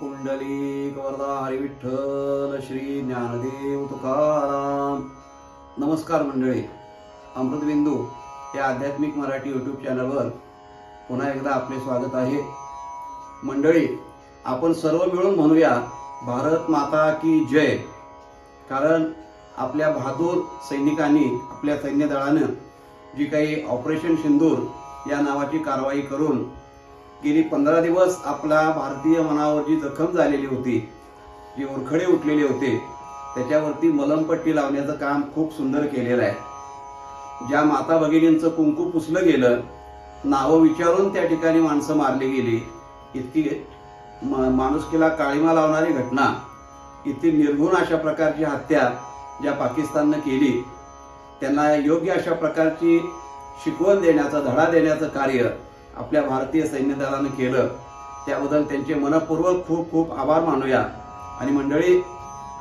कुंडली वरदा हरिविठ्ठल श्री ज्ञानदेव तुकाराम. नमस्कार मंडळी. अमृतबिंदू या आध्यात्मिक मराठी यूट्यूब चॅनलवर पुन्हा एकदा आपले स्वागत आहे. मंडळी आपण सर्व मिळून म्हणूया भारत माता की जय. कारण आपल्या बहादूर सैनिकांनी आपल्या सैन्यदळानं जी काही ऑपरेशन सिंदूर या नावाची कारवाई करून गेली पंधरा दिवस आपला भारतीय मनावर जी जखम झालेली होती जी ओरखडे उठलेले होते त्याच्यावरती मलमपट्टी लावण्याचं काम खूप सुंदर केलेलं आहे. ज्या माता भगिनींचं कुंकू पुसलं गेलं नावं विचारून त्या ठिकाणी माणसं मारली गेली. इतकी म- माणुसकीला काळीमा लावणारी घटना इतकी निर्घुण अशा प्रकारची हत्या ज्या पाकिस्ताननं केली त्यांना योग्य अशा प्रकारची शिकवण देण्याचं धडा देण्याचं कार्य आपल्या भारतीय सैन्य दलानं केलं त्याबद्दल त्यांचे मनपूर्वक खूप खूप आभार मानूया. आणि मंडळी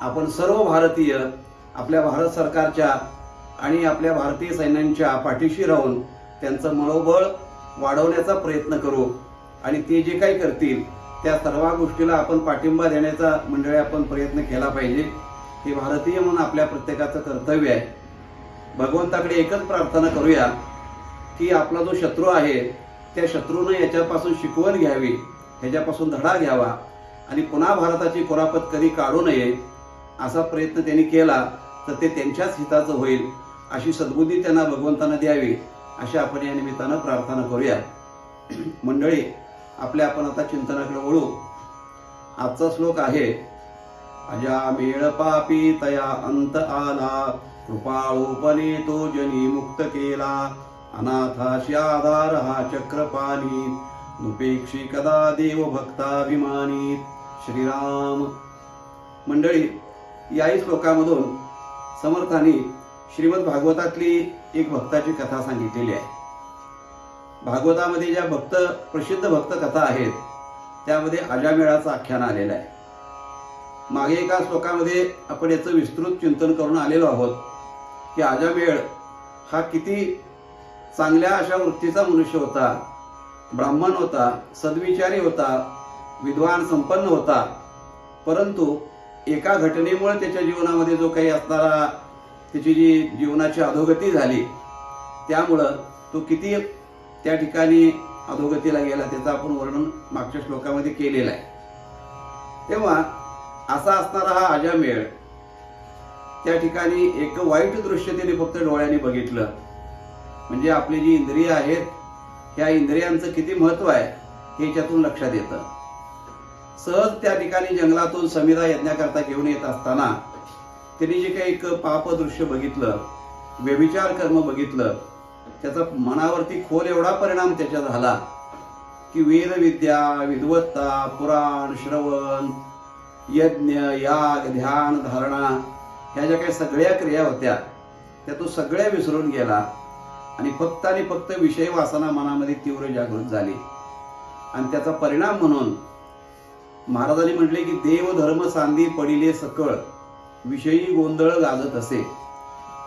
आपण सर्व भारतीय आपल्या भारत सरकारच्या आणि आपल्या भारतीय सैन्यांच्या पाठीशी राहून त्यांचं मनोबळ वाढवण्याचा प्रयत्न करू. आणि ते जे काही करतील त्या सर्व गोष्टीला आपण पाठिंबा देण्याचा मंडळी आपण प्रयत्न केला पाहिजे. हे भारतीय म्हणून आपल्या प्रत्येकाचं कर्तव्य आहे. भगवंताकडे एकच प्रार्थना करूया की आपला जो शत्रू आहे त्या शत्रूनं याच्यापासून शिकवण घ्यावी ह्याच्यापासून धडा घ्यावा. आणि पुन्हा भारताची कुरापत कधी काढू नये असा प्रयत्न त्यांनी केला तर ते त्यांच्याच हिताचं होईल अशी सद्बुद्धी त्यांना भगवंतानं द्यावी अशी आपण या निमित्तानं प्रार्थना करूया. मंडळी आपल्या आपण आता चिंतनाकडे वळू. आजचा श्लोक आहे अजा मेळ पापी तया अंत आला कृपाळोपणे तो जनी मुक्त केला. अनाथाशी आधार हा चक्रपाणी नुपेक्षी कदा देव श्रीराम। मंडळी याही श्लोकामधून समर्थांनी श्रीमद भागवतातली एक भक्ताची कथा सांगितलेली आहे. भागवतामध्ये ज्या भक्त प्रसिद्ध भक्त कथा आहेत त्यामध्ये अजामेळाचं आख्यान आलेलं आहे. मागे एका श्लोकामध्ये आपण याचं विस्तृत चिंतन करून आलेलो आहोत की अजामेळ हा किती चांगल्या अशा वृत्तीचा मनुष्य होता. ब्राह्मण होता सद्विचारी होता विद्वान संपन्न होता. परंतु एका घटनेमुळे त्याच्या जीवनामध्ये जो काही असणारा त्याची जी जीवनाची अधोगती झाली त्यामुळं तो किती त्या ठिकाणी अधोगतीला गेला त्याचं आपण वर्णन मागच्या श्लोकामध्ये केलेलं आहे. तेव्हा असा असणारा हा अजामेळ त्या ठिकाणी एक वाईट दृश्य त्याने फक्त डोळ्याने बघितलं. म्हणजे आपली जी इंद्रिय आहेत ह्या इंद्रियांचं किती महत्त्व आहे हे याच्यातून लक्षात येतं. सहज त्या ठिकाणी जंगलातून समिधा यज्ञाकरता घेऊन येत असताना त्यांनी जे काही एक पाप दृश्य बघितलं व्यभिचार कर्म बघितलं त्याचा मनावरती खोल एवढा परिणाम त्याच्या झाला की वेदविद्या विद्वत्ता पुराण श्रवण यज्ञ याग ध्यान धारणा ह्या ज्या काही सगळ्या क्रिया होत्या त्या तो सगळ्या विसरून गेला. आणि फक्त आणि फक्त विषय वासना मनामध्ये तीव्र जागृत झाली. आणि त्याचा परिणाम म्हणून महाराजांनी म्हटले की देव धर्म सांदी पडिले सकळ विषयी गोंधळ गाजत असे.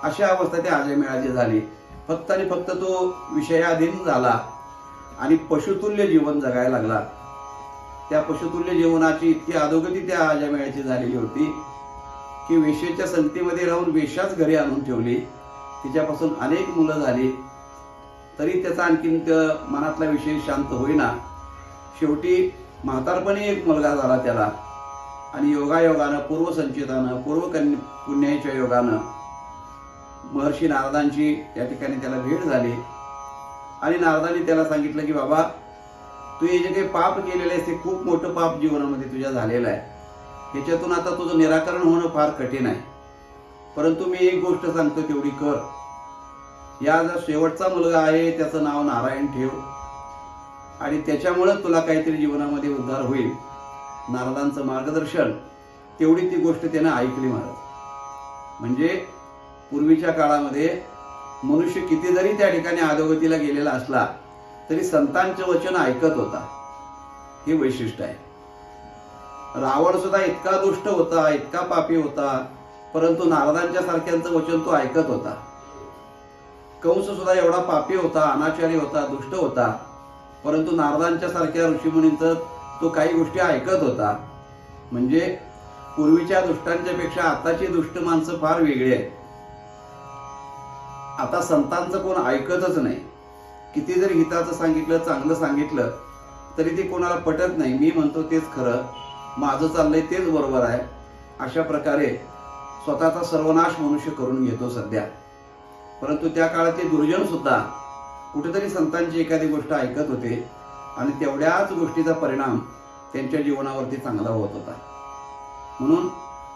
अशा अवस्था त्या अजयमेळाची झाली. फक्त आणि फक्त तो विषयाधीन झाला आणि पशुतुल्य जीवन जगायला लागला. त्या पशुतुल्य जीवनाची इतकी अधोगती त्या अजयमेळाची झालेली होती की वेशेच्या संतीमध्ये राहून वेशाच घरी आणून ठेवली. तिच्यापासून अनेक मुलं झाली. तरी त्याचा आणखीन मनातला विषय शांत होईना. शेवटी म्हातारपणी एक मुलगा झाला त्याला. आणि योगायोगानं पूर्वसंचितानं पूर्वकन्य पुण्याच्या योगानं महर्षी नारदांची त्या ठिकाणी त्याला भेट झाली. आणि नारदांनी त्याला सांगितलं की बाबा तू हे जे काही पाप केलेलं आहेस ते खूप मोठं पाप जीवनामध्ये तुझ्या झालेलं आहे. ह्याच्यातून आता तुझं निराकरण होणं फार कठीण आहे. परंतु मी एक गोष्ट सांगतो तेवढी कर. या जो शेवटचा मुलगा आहे त्याचं नाव नारायण ठेव. आणि त्याच्यामुळं तुला काहीतरी जीवनामध्ये उद्धार होईल. नारदांचं मार्गदर्शन. तेवढी ती गोष्ट त्यानं ऐकली महाराज. म्हणजे पूर्वीच्या काळामध्ये मनुष्य किती जरी त्या ठिकाणी अधोगतीला गेलेला असला तरी संतांचं वचन ऐकत होता. हे वैशिष्ट्य आहे. रावण सुद्धा इतका दुष्ट होता इतका पापी होता. परंतु नारदांच्या सारख्यांचं वचन तो ऐकत होता. कंस सुद्धा एवढा पापी होता अनाचारी होता दुष्ट होता. परंतु नारदांच्या सारख्या ऋषीमुनींचं तो काही गोष्टी ऐकत होता. म्हणजे पूर्वीच्या दुष्टांच्या पेक्षा आताची दुष्ट माणसं फार वेगळी आहेत. आता संतांचं कोण ऐकतच नाही. किती जरी हिताचं सांगितलं चांगलं सांगितलं तरी ते कोणाला पटत नाही. मी म्हणतो तेच खरं. माझं चाललंय तेच बरोबर आहे. अशा प्रकारे स्वतःचा सर्वनाश मनुष्य करून घेतो सध्या. परंतु त्या काळातील गुरुजन सुद्धा कुठेतरी संतांची एखादी गोष्ट ऐकत होते आणि तेवढ्याच गोष्टीचा परिणाम त्यांच्या जीवनावरती चांगला होत होता. म्हणून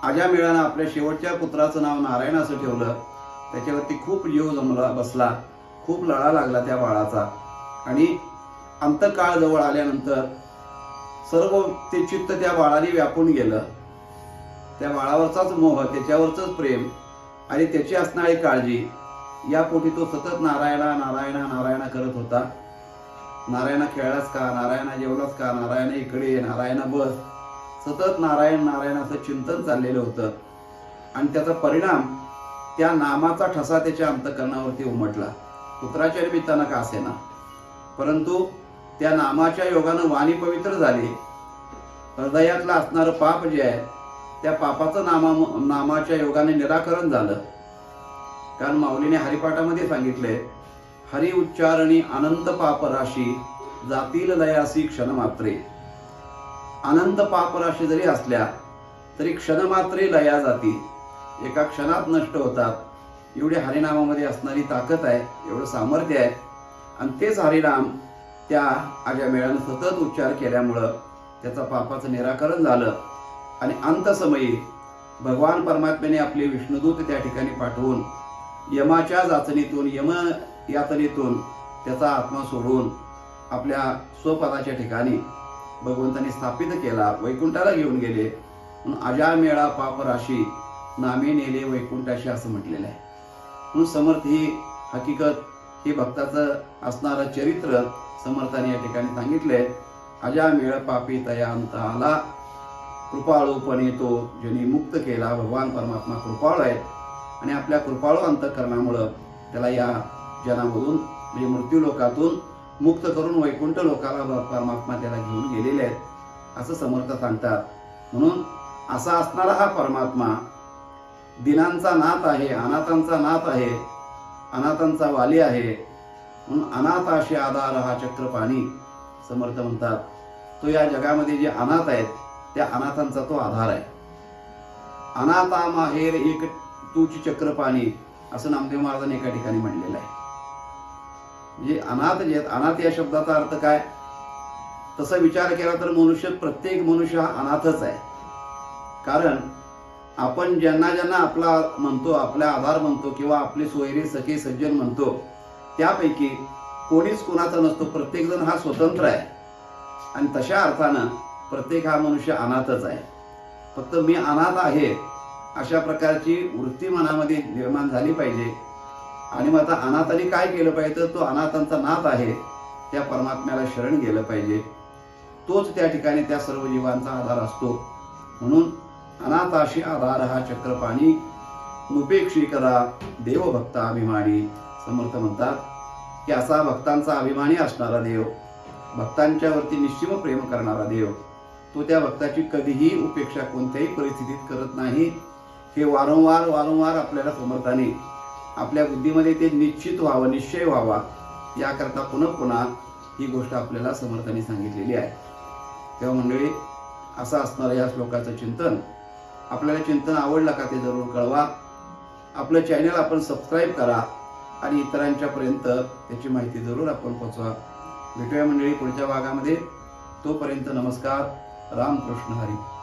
आजा मेळानं आपल्या शेवटच्या पुत्राचं नाव नारायण असं ठेवलं त्याच्यावरती खूप जीव जमला बसला खूप लळा लागला त्या बाळाचा. आणि अंतकाळ जवळ आल्यानंतर सर्व ते चित्त त्या बाळाने व्यापून गेलं. त्या बाळावरचाच मोह त्याच्यावरचंच प्रेम आणि त्याची असणारी काळजी या पोटी तो सतत नारायणा नारायणा नारायणा करत होता. नारायणा खेळलास का? नारायणा जेवलास का? नारायणा इकडे नारायणा बस. सतत नारायण नारायण असं चिंतन चाललेलं होतं. आणि त्याचा परिणाम त्या नामाचा ठसा त्याच्या अंतकरणावरती उमटला. पुत्राच्या निमित्तानं का असेना? परंतु त्या नामाच्या योगानं वाणी पवित्र झाली. हृदयातलं असणारं पाप जे आहे त्या पापाचं नामा नामाच्या योगाने निराकरण झालं. कारण माऊलीने हरिपाठामध्ये सांगितलंय हरि उच्चारणी अनंत पापराशी जातील लयासी क्षणमात्रे. अनंत पापराशी जरी असल्या तरी क्षणमात्रे लया जाती. एका क्षणात नष्ट होतात. एवढी हरिनामामध्ये असणारी ताकद आहे एवढं सामर्थ्य आहे. आणि तेच हरिनाम त्या आज्या मेळानं सतत उच्चार केल्यामुळं त्याचा पापाचं निराकरण झालं. आणि अंतसमयी भगवान परमात्म्याने आपले विष्णुदूत त्या ठिकाणी पाठवून यमाच्या जाचणीतून यम यातनेतून त्याचा आत्मा सोडून आपल्या स्वपदाच्या ठिकाणी भगवंतांनी स्थापित केला वैकुंठाला घेऊन गेले. म्हणून अजामेळा मेळा पाप राशी नामे नेले वैकुंठाशी असं म्हटलेलं आहे. म्हणून समर्थ ही हकीकत हे भक्ताचं असणारं चरित्र समर्थाने या ठिकाणी सांगितलंय. अजामेळ पापी तया अंत आला. कृपाळूपणे तो ज्यांनी मुक्त केला भगवान परमात्मा कृपाळू आहे आणि आपल्या कृपाळू अंतकरणामुळं त्याला या जनामधून म्हणजे मृत्यू लोकातून मुक्त करून वैकुंठ लोकाला परमात्मा त्याला घेऊन गेलेले आहेत असं समर्थ सांगतात. म्हणून असा असणारा हा परमात्मा दिनांचा नाथ आहे अनाथांचा नाथ आहे अनाथांचा वाली आहे. म्हणून अनाथ अशी आधार हा चक्रपाणी समर्थ म्हणतात. तो या जगामध्ये जे अनाथ आहेत त्या अनाथांचा तो आधार आहे. अनाथा माहेर एक तूची चक्रपाणी असं नामदेव महाराजांनी एका ठिकाणी म्हणलेलं आहे. म्हणजे अनाथ जे आहेत, अनाथ या शब्दाचा अर्थ काय? तसा विचार केला तर मनुष्य प्रत्येक मनुष्य हा अनाथच आहे. कारण आपण ज्यांना ज्यांना आपला म्हणतो आपला आधार म्हणतो किंवा आपले सोयरे सखे सज्जन म्हणतो त्यापैकी कोणीच कुणाचा नसतो. प्रत्येकजण हा स्वतंत्र आहे. आणि तशा अर्थानं प्रत्येक हा मनुष्य अनाथच आहे. फक्त मी अनाथ आहे अशा प्रकारची वृत्ती मनामध्ये निर्माण झाली पाहिजे. आणि मग आता अनाथाने काय केलं पाहिजे? तर तो अनाथांचा नाथ आहे त्या परमात्म्याला शरण गेलं पाहिजे. तोच त्या ठिकाणी त्या सर्व जीवांचा आधार असतो. म्हणून अनाथाशी आधार हा चक्रपाणी. उपेक्षी करा देवभक्ता अभिमानी. समर्थ म्हणतात की असा भक्तांचा अभिमानी असणारा देव भक्तांच्यावरती निश्चिम प्रेम करणारा देव. तो त्या भक्ताची कधीही उपेक्षा कोणत्याही परिस्थितीत करत नाही. हे वारंवार वारंवार आपल्याला समर्थाने आपल्या बुद्धीमध्ये ते निश्चित व्हावं निश्चय व्हावा याकरता पुन्हा पुन्हा ही गोष्ट आपल्याला समर्थाने सांगितलेली आहे. तेव्हा मंडळी असं असणारं या श्लोकाचं चिंतन. आपल्याला चिंतन आवडलं का ते जरूर कळवा. आपलं चॅनल आपण सबस्क्राईब करा आणि इतरांच्यापर्यंत त्याची माहिती जरूर आपण पोचवा. भेटूया मंडळी पुढच्या भागामध्ये. तोपर्यंत नमस्कार. रामकृष्ण हरी।